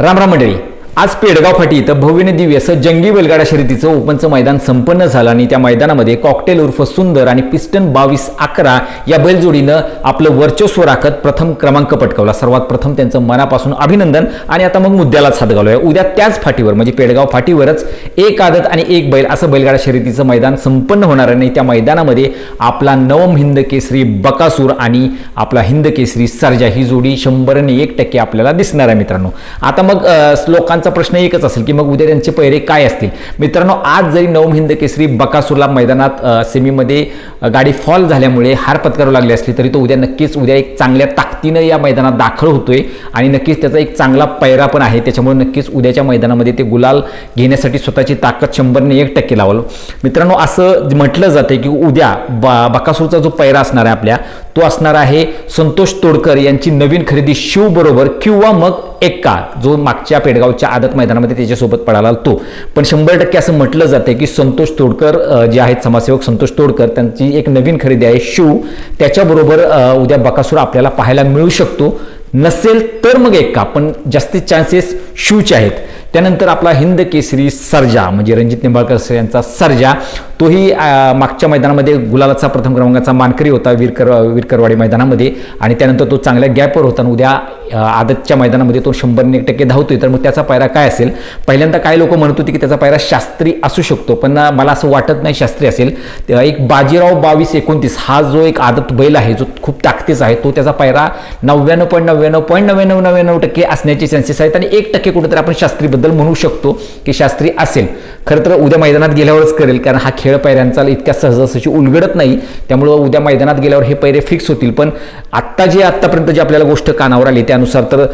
रामराम मंडळी. आज पेडगाव फाटी इथं भव्यने दिव्य असं जंगी बैलगाडा शर्यतीचं ओपनचं मैदान संपन्न झालं आणि त्या मैदानामध्ये कॉकटेल उर्फ सुंदर आणि पिस्टन बावीस अकरा या बैलजोडीनं आपलं वर्चस्व राखत प्रथम क्रमांक पटकावला. सर्वात प्रथम त्यांचं मनापासून अभिनंदन आणि आता मग मुद्द्यालाच हात घालूया. उद्या त्याच फाटीवर म्हणजे पेडगाव फाटीवरच एक आदत आणि एक बैल असं बैलगाडा शर्यतीचं मैदान संपन्न होणार आहे. आणि त्या मैदानामध्ये आपला नवम हिंद केसरी बकासूर आणि आपला हिंद केसरी सर्जा ही जोडी शंभरने एक टक्के आपल्याला दिसणार आहे मित्रांनो. आता मग लोकांचा त्यांचा प्रश्न एकच असेल की मग उद्या त्यांचे पैरे काय असतील? मित्रांनो आज जरी नवम हिंद केसरी बकासूरला मैदानात सेमीमध्ये गाडी फॉल झाल्यामुळे हार पत्करू लागली असली तरी तो उद्या नक्कीच उद्या एक चांगल्या ताकदीनं या मैदानात दाखल होतोय आणि नक्कीच त्याचा एक चांगला पैरा पण आहे. त्याच्यामुळे नक्कीच उद्याच्या मैदानामध्ये ते गुलाल घेण्यासाठी स्वतःची ताकद शंभरने एक टक्के लावलं. मित्रांनो असं म्हटलं जाते की उद्या बा बकासूरचा जो पैरा असणार आहे आपल्या तो असणार आहे संतोष तोडकर यांची नवीन खरेदी शिव बरोबर किंवा मग एक्का जो मागच्या पेडगावच्या आदत मैदानामध्ये त्याच्यासोबत पळाला तो. पण शंभर टक्के असं म्हटलं जातं की संतोष तोडकर जे आहेत समाजसेवक संतोष तोडकर त्यांची एक नवीन खरेदी आहे शिव. त्याच्याबरोबर उद्या बकासूर आपल्याला पाहायला मिळू शकतो. नसेल तर मग एक का पण जास्तीत चान्सेस शूचे आहेत. त्यानंतर आपला हिंद केसरी सर्जा म्हणजे रणजित निंबाळकर सर यांचा सर्जा. तोही मागच्या मैदानामध्ये गुलालाचा प्रथम क्रमांकाचा मानकरी होता वीरकर वीरकरवाडी मैदानामध्ये. आणि त्यानंतर तो चांगल्या गॅपवर होता आणि उद्या आदतच्या मैदानामध्ये तो शंभर एक टक्के धावतोय. तर मग त्याचा पायरा काय असेल? पहिल्यांदा काय लोक म्हणत होते की त्याचा पायरा शास्त्री असू शकतो पण मला असं वाटत नाही शास्त्री असेल. एक बाजीराव बावीस एकोणतीस हा जो एक आदत बैल आहे जो खूप ताकदीचा आहे तो त्याचा पायरा नव्याण्णव पॉईंट नव्याण्णव पॉईंट नव्याण्णव नव्याण्णव टक्के असण्याचे चान्सेस आहेत. आणि एक टक्के कुठेतरी आपण शास्त्रीबद्दल म्हणू शकतो की शास्त्री असेल. खरं तर उद्या मैदानात गेल्यावरच करेल कारण हा खेळ पैऱ्यांचा इतक्या सहजासहजी उलगडत नाही. त्यामुळं उद्या मैदानात गेल्यावर हे पैरे फिक्स होतील. पण आत्ता जे आत्तापर्यंत जी आपल्याला गोष्ट कानावर आली त्यानुसार तर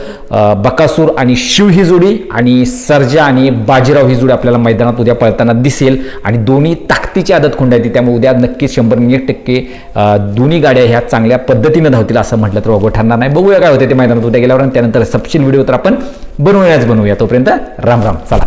बकासूर आणि शिव ही जोडी आणि सर्जा आणि बाजीराव ही जोडी आपल्याला मैदानात उद्या पळताना दिसेल. आणि दोन्ही ताकदीची आदत खुंड येते त्यामुळे उद्या नक्कीच शंभर एक टक्के दोन्ही गाड्या ह्या चांगल्या पद्धतीनं धावतील असं म्हटलं तर बघू ठरणार नाही. बघूया काय होते ते मैदानात उद्या गेल्यावर. आणि त्यानंतर सपशील व्हिडिओ तर आपण बनवूयाच बनवूया. तोपर्यंत राम राम. चला.